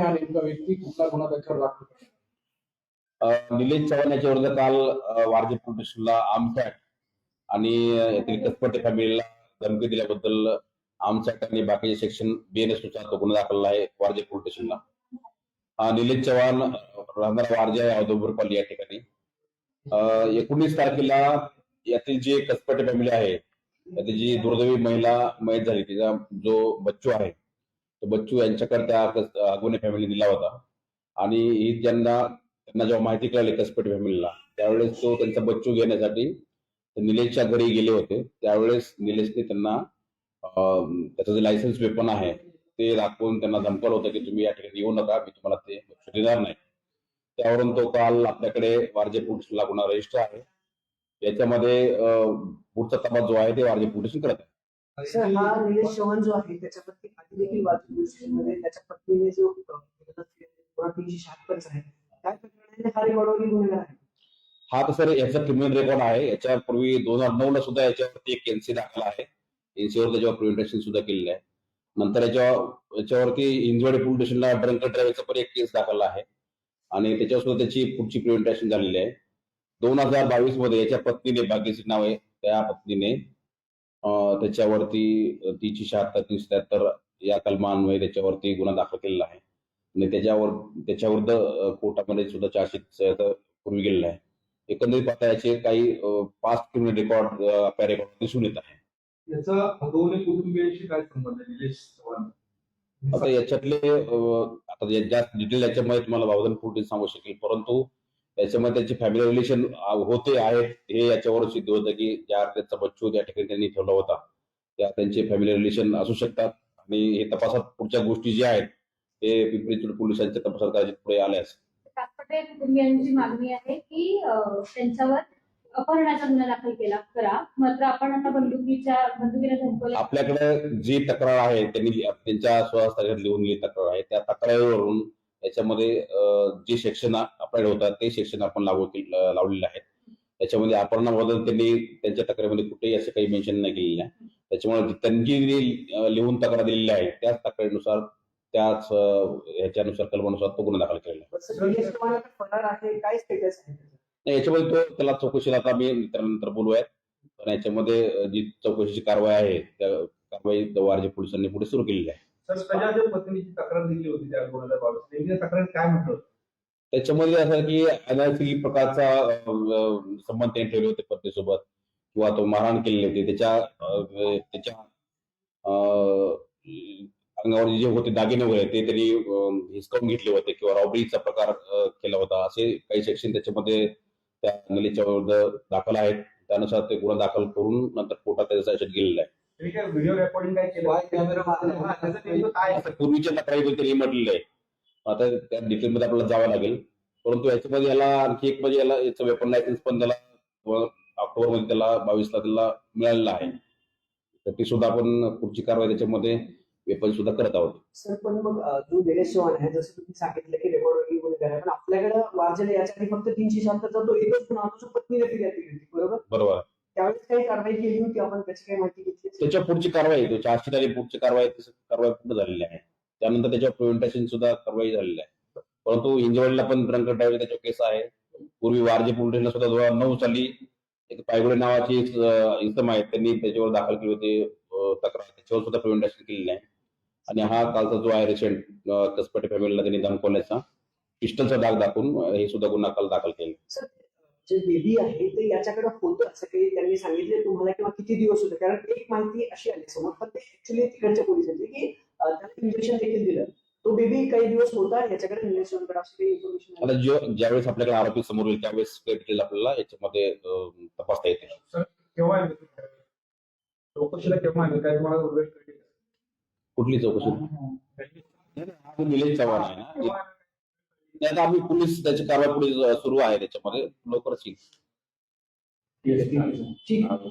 हा नेमका व्यक्ती कुठला गुन्हा त्याच्यावर दाखल करण्यात निलेश चव्हाण याच्या विरुद्ध काल वारजे पोलीस आमसॅट आणि अ, कसपटे फॅमिलीला धमकी दिल्याबद्दल आमसॅट आणि बाकीचे सेक्शन बीएनएसनुसार तो गुन्हा दाखल आहे वारजे पोलीस स्टेशनला निलेश चव्हाण अ, राहणार वारजे आहे औदुंबरपाली या ठिकाणी. एकोणीस तारखेला यातील जे कसपटे फॅमिली आहे यातील जी दुर्दैवी महिला मयत झाली तिचा जो बच्चू आहे तो बच्चू यांच्याकडे त्या कस- फॅमिली दिला होता. आणि ही ज्यांना त्यांना जेव्हा माहिती कळाली कसपेट फॅमिलीला त्यावेळेस तो त्यांचा बच्चू घेण्यासाठी निलेशच्या घरी गेले होते. त्यावेळेस निलेशने त्यांना त्याचं जे लायसन्स वेपन आहे ते दाखवून त्यांना धमकावलं होतं की तुम्ही या ठिकाणी येऊ नका मी तुम्हाला ते बच्चू देणार नाही. त्यावरून तो काल आपल्याकडे वारजे पोलीसला गुन्हा रजिस्टर आहे. याच्यामध्ये पुढचा तपास जो आहे ते वारजे पोलीस करत. आहे सर हा निलेश चव्हाण जो आहे त्याच्यावरती आधी देखील वाचून पोलीस त्याच्या पत्नीने जो तीनशे शहात्तरचा आहे त्या प्रकरणाने हा रेकॉर्डवरील गुन्हेगार आहे. हा तर सर याचा क्रिमिनल रेकॉर्ड आहे. याच्यापूर्वी दोन हजार नऊ ला सुद्धा याच्यावरती एक एनसी दाखल आहे. एनसीवर त्याच्यावर प्रिव्हेंटेशन सुद्धा केलेलं आहे. नंतर याच्यावर याच्यावरती इंजवाडी पोलीस स्टेशनला ड्रंक ड्रायव्हरचा पण एक केस दाखल आहे. आणि त्याच्यावर सुद्धा त्याची पुढची प्रिव्हेंटेशन झालेली आहे. दोन हजार बावीसमध्ये याच्या पत्नीने बाकीचे नाव आहे त्या पत्नीने त्याच्यावरती तीनशे शहात्तर तीनशे त्र्याहत्तर या कलमान्वये त्याच्यावरती गुन्हा दाखल केलेला आहे. आणि त्याच्यावर त्याच्याविरुद्ध कोर्टामध्ये सुद्धा चार्जशीट पूर्वी गेलेला आहे. एकंदरीत पाहता याचे काही पाच क्रिमिनल रेकॉर्ड आपल्या रेकॉर्ड दिसून येत आहे. याचा अगवणे कुटुंबियांशी काय संबंध आहे निलेश चव्हाण? आता याच्यातले आता जास्त डिटेल याच्यामध्ये तुम्हाला बावधन फुटेज सांगू शकेल. परंतु याच्यामध्ये त्याचे फॅमिली रिलेशन होते आहेत. हे याच्यावर सिद्ध होतं की ज्या त्याचा बच्चू त्या ठिकाणी त्यांनी ठेवला होता. त्या त्यांचे फॅमिली रिलेशन असू शकतात. आणि हे तपासात पुढच्या गोष्टी ज्या आहेत ते पिंपरी चिंचवड पोलिसांच्या तपासात कदाचित पुढे आल्यास कुटुंबियांची मागणी आहे की त्यांच्यावर अपहरणाचा गुन्हा दाखल केला करा. मात्र आपण आता बंदुकीच्या धमकवलं. आपल्याकडे जी तक्रार आहे त्यांनी त्यांच्या स्वहस्ताक्षरात लिहून दिली तक्रार आहे. त्या तक्रारीवरून याच्यामध्ये अं, जे सेक्शन अप्लाइड होतात ते सेक्शन आपण लागू केलं- लावलेले आहेत त्याच्यामध्ये अपहरणाबद्दल त्यांनी त्यांच्या तक्रारीमध्ये कुठेही असं काही मेन्शन नाही केलेलं आहे. त्याच्यामुळे त्यांनी जी लिहून तक्रार दिलेली आहे त्याच तक्रारीनुसार त्याच ह्याच्यानुसार कलमानुसार तो गुन्हा दाखल केलेला आहे. सर निलेश चव्हाण आता फरार आहे? काय स्टेटस आहे त्याचं? नाही, याच्यामध्ये तो त्याला चौकशीला आता मी त्यानंतर बोलूयात. पण याच्यामध्ये जी चौकशीची कारवाई आहे त्या कारवाई वारजे पोलिसांनी पुढे सुरू केलेली आहे. तक्रार दिली होती त्या दोन हजार बावीस काय म्हटलं होतं? त्याच्यामध्ये असं की अनैतिक प्रकारचा संबंध त्यांनी ठेवले होते पत्नीसोबत किंवा तो मारहाण केलेली होती. त्याच्या त्याच्या अंगावर जे होते दागिने वगैरे ते त्यांनी हिसकावून घेतले होते. किंवा रॉबरीचा प्रकार केला होता. असे काही सेक्शन त्याच्यामध्ये त्या निलेच्या विरुद्ध दाखल आहेत. त्यानुसार ते गुन्हा दाखल करून नंतर कोर्टात त्याचा सेशन गेलेला आहे. हा, पूर्वीच्या तक्रारी त्यांनी म्हटलेलं आहे. आता त्या डिटेलमध्ये आपल्याला जावं लागेल. परंतु याच्यामध्ये याला आणखी एक म्हणजे याला याचं वेपन लायसन्स पण त्याला ऑक्टोबरमध्ये त्याला बावीसला त्याला मिळालेलं आहे. तर ती सुद्धा आपण पुढची कारवाई त्याच्यामध्ये वेपन सुद्धा करत आहोत. सर पण मग जो निलेश चव्हाण आहे जसं तुम्ही सांगितलं की रेकॉर्डवरील गुन्हेगार आहे पण आपल्याकडे वारजेला आधी फक्त तीनशे शहात्तरचा तो एकच गुन्हा जो पत्नीने फिर्याद दिली होती बरोबर? बरोबर. त्यावेळेस काही कारवाई केली होती? आपण त्याची काही माहिती घेतली त्याच्या पुढची कारवाई तो चार्जशीट आणि पुढची कारवाई कारवाई पूर्ण झालेली आहे. त्यानंतर त्याच्यावर प्रिव्हेंटेशन सुद्धा कारवाई झालेली आहे. परंतु इंजवडला पण ड्रंक ड्रायव्हर त्याच्यावर केस आहे. पूर्वी वारजे पोलीस सुद्धा दोन हजार नऊ साली एक पायगुडे नावाची एक, अं, इसम आहे त्यांनी त्याच्यावर दाखल केली होती. तक्रार त्याच्यावर सुद्धा प्रिव्हेंटेशन केलेली आहे आणि हा कालचा जो आहे रिसेंट कसपटे फॅमिलीला त्यांनी धमकवल्याचा पिस्टलचा दाग दाखवून हे सुद्धा गुन्हा काल दाखल केले. जे बेबी आहे ते याच्याकडे होतं असं काही त्यांनी सांगितले? तुम्हाला किंवा किती दिवस होते? कारण एक माहिती अशी आली समोर पण ते ऍक्च्युली तिकडच्या पोलिसांची की इंजेक्शन देखील दिलं. तो बेबी काही दिवस होता याच्याकडे अशी काही इन्फॉर्मेशन आता जो ज्यावेळेस आपल्याकडे आरोपी समोर येईल त्यावेळेस काही डिटेल आपल्याला याच्यामध्ये अं, तपासता येते. केव्हा? चौकशीला केव्हा आहे काय तुम्हाला वेळ कळली का? कुठली चौकशी? हा जो निलेश चव्हाण आहे ना. केव्हा आहे? नाही, आता आम्ही पोलीस त्याची कारवाई पुढे सुरू आहे त्याच्यामध्ये. लवकरच येईल. ठीक आहे